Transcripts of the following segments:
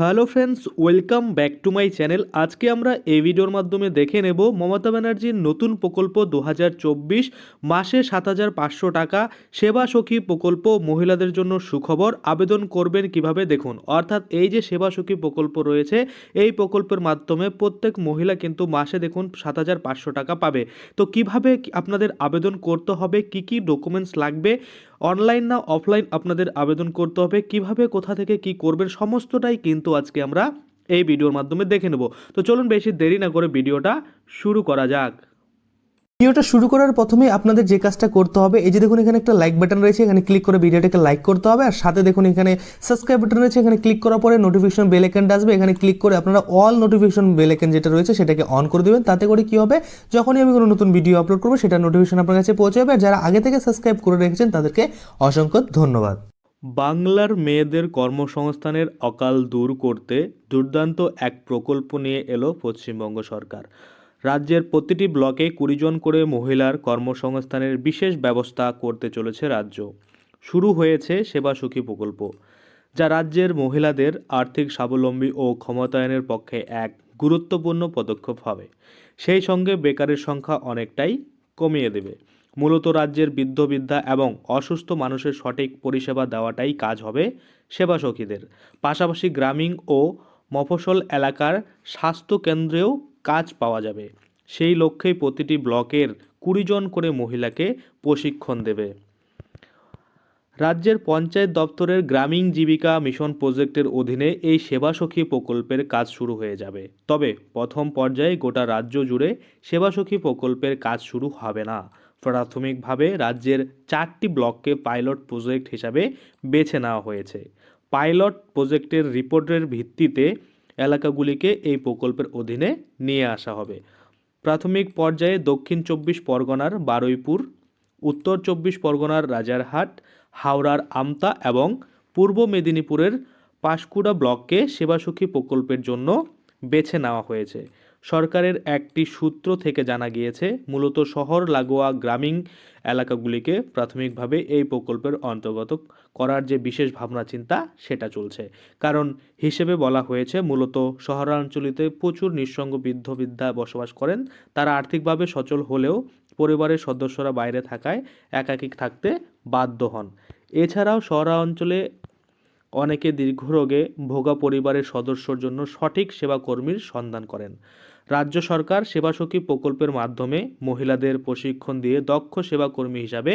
Hello friends, welcome back to my channel. আজকে আমরা এই ভিডিওর মাধ্যমে দেখে নেব মমতা ব্যানার্জির নতুন প্রকল্প দু হাজার চব্বিশ, মাসে সাত হাজার পাঁচশো টাকা, সেবা সখী প্রকল্প, মহিলাদের জন্য সুখবর, আবেদন করবেন কীভাবে দেখুন। অর্থাৎ এই যে সেবা সখী প্রকল্প রয়েছে, এই প্রকল্পের মাধ্যমে প্রত্যেক মহিলা কিন্তু মাসে দেখুন সাত হাজার পাঁচশো টাকা পাবে। তো কীভাবে আপনাদের আবেদন করতে হবে, কি কি ডকুমেন্টস লাগবে অনলাইন না অফলাইন আপনাদের আবেদন করতে হবে, কীভাবে, কোথা থেকে, কি করবেন, সমস্তটাই কিন্তু আজকে আমরা এই ভিডিওর মাধ্যমে দেখে নেব। তো চলুন বেশি দেরি না করে ভিডিওটা শুরু করা যাক। ভিডিওটা শুরু করার প্রথমে আপনাদের যে কাজটা করতে হবে, এই যে দেখুন এখানে একটা লাইক বাটন রয়েছে, এখানে ক্লিক করে ভিডিওটাকে লাইক করতে হবে, আর সাথে দেখুন এখানে সাবস্ক্রাইব বাটন রয়েছে, এখানে ক্লিক করার পরে নোটিফিকেশন বেল আইকনটা আসবে, এখানে ক্লিক করে আপনারা অল নোটিফিকেশন বেল আইকন যেটা রয়েছে সেটাকে অন করে দেবেন, তাতে করে কি হবে? যখনই আমি কোনো নতুন ভিডিও আপলোড করব সেটা নোটিফিকেশন আপনার কাছে পৌঁছে যাবে, আর যারা আগে থেকে সাবস্ক্রাইব করে রেখেছেন, তাদেরকে অসংখ্য ধন্যবাদ। বাংলার মেয়েদের কর্মসংস্থানের অকাল দূর করতে দুর্দান্ত এক প্রকল্প নিয়ে এলো পশ্চিমবঙ্গ সরকার। রাজ্যের প্রতিটি ব্লকে কুড়ি জন করে মহিলার কর্মসংস্থানের বিশেষ ব্যবস্থা করতে চলেছে রাজ্য। শুরু হয়েছে সেবা সখী প্রকল্প, যা রাজ্যের মহিলাদের আর্থিক স্বাবলম্বী ও ক্ষমতায়নের পক্ষে এক গুরুত্বপূর্ণ পদক্ষেপ হবে। সেই সঙ্গে বেকারের সংখ্যা অনেকটাই কমিয়ে দেবে। মূলত রাজ্যের বৃদ্ধবিদ্যা এবং অসুস্থ মানুষের সঠিক পরিষেবা দেওয়াটাই কাজ হবে সেবা সখীদের। পাশাপাশি গ্রামীণ ও মফসল এলাকার স্বাস্থ্য কেন্দ্রেও কাজ পাওয়া যাবে। সেই লক্ষ্যেই প্রতিটি ব্লকের কুড়ি জন করে মহিলাকে প্রশিক্ষণ দেবে। রাজ্যের পঞ্চায়েত দপ্তরের গ্রামীণ জীবিকা মিশন প্রজেক্টের অধীনে এই সেবাসখী প্রকল্পের কাজ শুরু হয়ে যাবে। তবে প্রথম পর্যায়ে গোটা রাজ্য জুড়ে সেবাসখী প্রকল্পের কাজ শুরু হবে না। প্রাথমিকভাবে রাজ্যের চারটি ব্লককে পাইলট প্রজেক্ট হিসাবে বেছে নেওয়া হয়েছে। পাইলট প্রজেক্টের রিপোর্টের ভিত্তিতে এলাকাগুলিকে এই প্রকল্পের অধীনে নিয়ে আসা হবে। প্রাথমিক পর্যায়ে দক্ষিণ চব্বিশ পরগনার বারুইপুর, উত্তর চব্বিশ পরগনার রাজারহাট, হাওড়ার আমতা এবং পূর্ব মেদিনীপুরের পাঁশকুড়া ব্লককে সেবাসুখী প্রকল্পের জন্য বেছে নেওয়া হয়েছে। সরকারের একটি সূত্র থেকে জানা গিয়েছে, মূলত শহর লাগোয়া গ্রামীণ এলাকাগুলিকে প্রাথমিকভাবে এই প্রকল্পের অন্তর্গত করার যে বিশেষ ভাবনা চিন্তা, সেটা চলছে। কারণ হিসেবে বলা হয়েছে, মূলত শহরাঞ্চলিতে প্রচুর নিঃসঙ্গ বৃদ্ধ বৃদ্ধা বসবাস করেন। তারা আর্থিকভাবে সচল হলেও পরিবারের সদস্যরা বাইরে থাকায় একাকিক থাকতে বাধ্য হন। এছাড়াও শহরাঞ্চলে অনেকে দীর্ঘ রোগে ভোগা পরিবারের সদস্যর জন্য সঠিক সেবাকর্মীর সন্ধান করেন। রাজ্য সরকার সেবাসখী প্রকল্পের মাধ্যমে মহিলাদের প্রশিক্ষণ দিয়ে দক্ষ সেবাকর্মী হিসাবে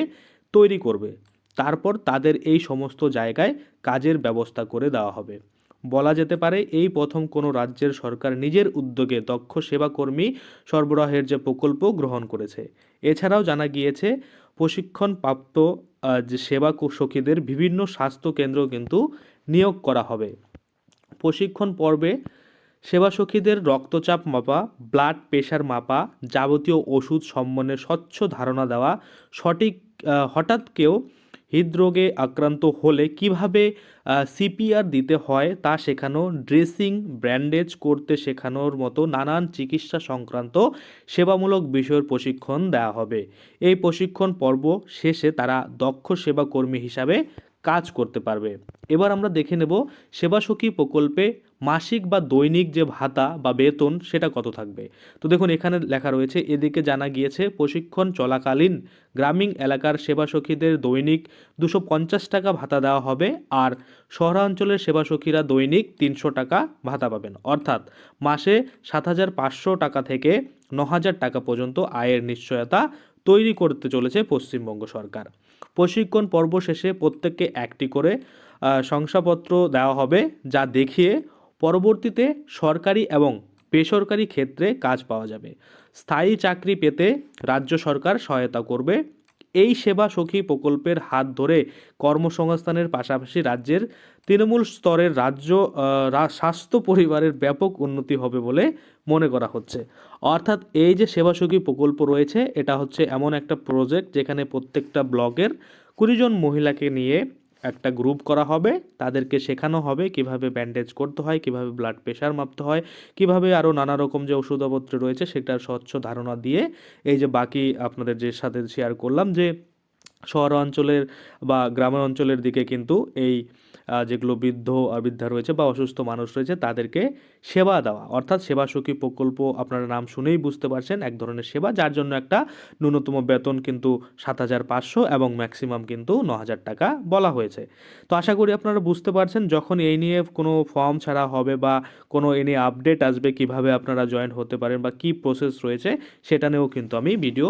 তৈরি করবে। তারপর তাদের এই সমস্ত জায়গায় কাজের ব্যবস্থা করে দেওয়া হবে। বলা যেতে পারে, এই প্রথম কোনো রাজ্যের সরকার নিজের উদ্যোগে দক্ষ সেবাকর্মী সরবরাহের যে প্রকল্প গ্রহণ করেছে। এছাড়াও জানা গিয়েছে, প্রশিক্ষণপ্রাপ্ত যে সেবা সখীদের বিভিন্ন স্বাস্থ্য কেন্দ্র কিন্তু নিয়োগ করা হবে। প্রশিক্ষণ পর্বে সেবা সখীদের রক্তচাপ মাপা ব্লাড প্রেশার মাপা, যাবতীয় ওষুধ সম্বন্ধে স্বচ্ছ ধারণা দেওয়া, সঠিক হঠাৎ কেউ হৃদরোগে আক্রান্ত হলে কীভাবে সিপিআর দিতে হয় তা শেখানো, ড্রেসিং, ব্যান্ডেজ করতে শেখানোর মতো নানান চিকিৎসা সংক্রান্ত সেবামূলক বিষয়ের প্রশিক্ষণ দেওয়া হবে। এই প্রশিক্ষণ পর্ব শেষে তারা দক্ষ সেবাকর্মী হিসাবে কাজ করতে পারবে। এবার আমরা দেখে নেব সেবাসখী প্রকল্পে মাসিক বা দৈনিক যে ভাতা বা বেতন, সেটা কত থাকবে? তো দেখুন, এখানে লেখা রয়েছে, এদিকে জানা গিয়েছে, প্রশিক্ষণ চলাকালীন গ্রামীণ এলাকার সেবাসখীদের দৈনিক দুশো পঞ্চাশ টাকা ভাতা দেওয়া হবে আর শহরাঞ্চলের সেবাসখীরা দৈনিক তিনশো টাকা ভাতা পাবেন। অর্থাৎ মাসে সাত হাজার পাঁচশো টাকা থেকে ন হাজার টাকা পর্যন্ত আয়ের নিশ্চয়তা তৈরি করতে চলেছে পশ্চিমবঙ্গ সরকার। প্রশিক্ষণ পর্ব শেষে প্রত্যেককে একটি করে শংসাপত্র দেওয়া হবে, যা দেখিয়ে পরবর্তীতে সরকারি এবং বেসরকারি ক্ষেত্রে কাজ পাওয়া যাবে। স্থায়ী চাকরি পেতে রাজ্য সরকার সহায়তা করবে। এই সেবা সখী প্রকল্পের হাত ধরে কর্মসংস্থানের পাশাপাশি রাজ্যের তৃণমূল স্তরের রাজ্য স্বাস্থ্য পরিবারের ব্যাপক উন্নতি হবে বলে মনে করা হচ্ছে। অর্থাৎ এই যে সেবাসখী প্রকল্প রয়েছে, এটা হচ্ছে এমন একটা প্রজেক্ট যেখানে প্রত্যেকটা ব্লকের কুড়িজন মহিলাকে নিয়ে একটা গ্রুপ করা হবে, তাদেরকে শেখানো হবে কীভাবে ব্যান্ডেজ করতে হয়, কীভাবে ব্লাড প্রেশার মাপতে হয়, কীভাবে আরও নানা রকম যে ওষুধপত্র রয়েছে সেটার স্বচ্ছ ধারণা দিয়ে এই যে বাকি আপনাদের যে সাথে শেয়ার করলাম যে শহর অঞ্চলের বা গ্রামের অঞ্চলের দিকে কিন্তু এই যেগুলো বৃদ্ধ বৃদ্ধা রয়েছে বা অসুস্থ মানুষ রয়েছে তাদেরকে সেবা দেওয়া। অর্থাৎ সেবা সখী প্রকল্প আপনারা নাম শুনেই বুঝতে পারছেন, এক ধরনের সেবা যার জন্য একটা ন্যূনতম বেতন কিন্তু সাত হাজার পাঁচশো এবং ম্যাক্সিমাম কিন্তু ন হাজার টাকা বলা হয়েছে। তো আশা করি আপনারা বুঝতে পারছেন, যখন এই নিয়ে কোনো ফর্ম ছাড়া হবে বা কোনো এ নিয়ে আপডেট আসবে কীভাবে আপনারা জয়েন হতে পারেন বা কী প্রসেস রয়েছে, সেটা নিয়েও কিন্তু আমি ভিডিও